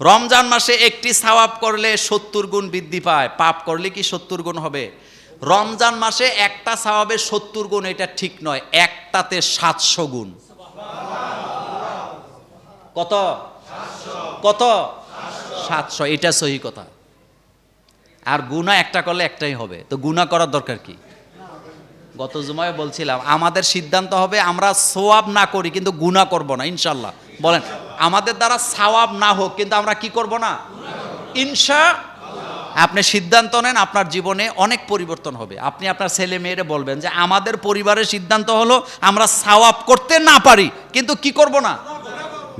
রমজান মাসে একটি সাওয়াব করলে সত্তর গুণ বৃদ্ধি পায়। পাপ করলে কি সত্তর গুণ হবে? রমজান মাসে একটা সাওয়াবে সত্তর গুণ, এটা ঠিক নয়, একটাতে সাতশো গুণ। কত? কত? সাতশো, এটা সহি কথা। আর গুণা একটা করলে একটাই হবে। তো গুণা করার দরকার কি? গত জুমায় বলছিলাম, আমাদের সিদ্ধান্ত হবে আমরা সোয়াব না করি, কিন্তু গুণা করব না, ইনশাল্লাহ। বলেন, আমাদের দ্বারা সাওয়াব না হোক, কিন্তু আমরা কি করব না? ইনশা আপনি সিদ্ধান্ত নেন, আপনার জীবনে অনেক পরিবর্তন হবে। আপনি আপনার ছেলে মেয়েরে বলবেন যে, আমাদের পরিবারের সিদ্ধান্ত হলো, আমরা সাওয়াব করতে না পারি, কিন্তু কি করব না?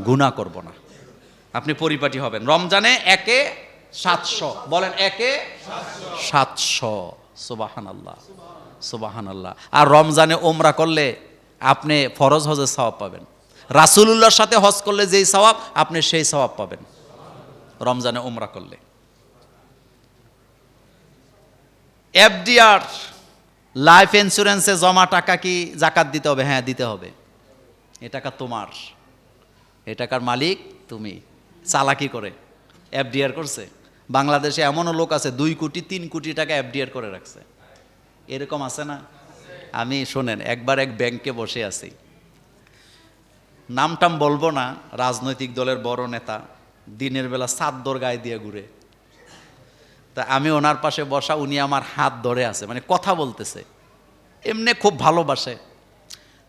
গুণা করব না। আপনি পরিপাটি হবেন। রমজানে একে সাতশো। বলেন, একে সাতশো। সুবাহান আল্লাহ সুবাহান আল্লাহ আর রমজানে ওমরা করলে আপনি ফরজ হজের সওয়াব পাবেন। রাসুলুল্লাহর সাথে হজ করলে যেই সওয়াব, আপনি সেই সওয়াব পাবেন। রমজানে ওমরা করলে। এফডিআর, লাইফ ইন্স্যুরেন্সে জমা টাকা কি জাকাত দিতে হবে? হ্যাঁ দিতে হবে। এ টাকা তোমার। এ টাকার মালিক তুমি। চালাকি করে। এফডিআর করছে। বাংলাদেশে এমনও লোক আছে, দুই কোটি, তিন কোটি টাকা এফডিআর করে রাখছে। এরকম আছে না? আমি শোনেন, একবার এক ব্যাংকে বসে আছি। নামটাম বলব না, রাজনৈতিক দলের বড় নেতা, দিনের বেলা চাদর গায়ে দিয়ে ঘুরে। তা আমি ওনার পাশে বসা, উনি আমার হাত ধরে আছে মানে কথা বলতেছে। এমনি খুব ভালোবাসে।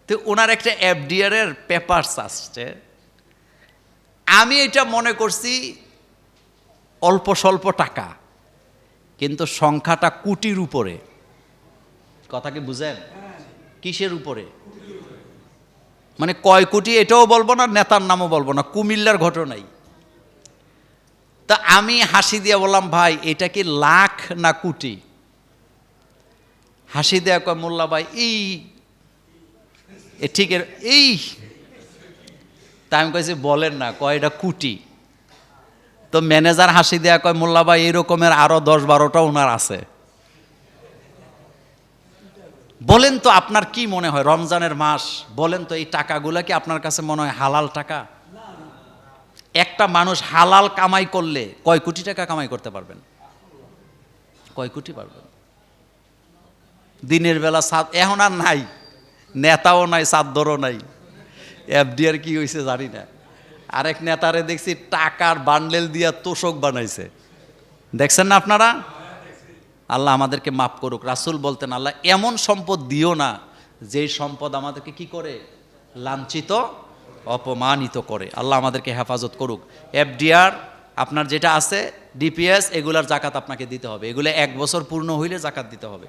তো ওনার একটা এফডিআর এর পেপারস আসছে। আমি এটা মনে করছি, অল্প স্বল্প টাকা, কিন্তু সংখ্যাটা কোটির উপরে। কথা কি বুঝেন? কিসের উপরে? মানে কয় কোটি এটাও বলব না, নেতার নামও বলব না, কুমিল্লার ঘটনাই তা আমি হাসি দিয়ে বললাম, ভাই, এটা কি লাখ না কোটি? হাসি দেয়া কয়, মোল্লা ভাই, এই ঠিক এই। তা আমি কইছি, বলেন না, কয় এটা কুটি? তো ম্যানেজার হাসি দেয়া কয়, মোল্লা ভাই, এরকমের আরও দশ বারোটা ওনার আছে। বলেন তো আপনার কি মনে হয়? রমজানের মাস, বলেন তো এই টাকাগুলো কি আপনার কাছে মনে হয় হালাল টাকা? একটা মানুষ হালাল কামাই করলে কয় কোটি টাকা কামাই করতে পারবেন? কয় কোটি পারবেন? দিনের বেলা সাদ এখন আর নাই, নেতাও নাই সাদ্দরও নাই। এফডিআর কি হয়েছে জানি না। আরেক নেতারে দেখছি টাকার বান্ডেল দিয়া তোষক বানাইছে। দেখছেন না আপনারা? আল্লাহ আমাদেরকে মাফ করুক। রাসুল বলতেন, আল্লাহ, এমন সম্পদ দিও না, যেই সম্পদ আমাদেরকে কি করে? লাঞ্ছিত, অপমানিত করে। আল্লাহ আমাদেরকে হেফাজত করুক। এফডিআর, আপনার যেটা আছে, ডিপিএস, এগুলার জাকাত আপনাকে দিতে হবে। এগুলো এক বছর পূর্ণ হইলে জাকাত দিতে হবে।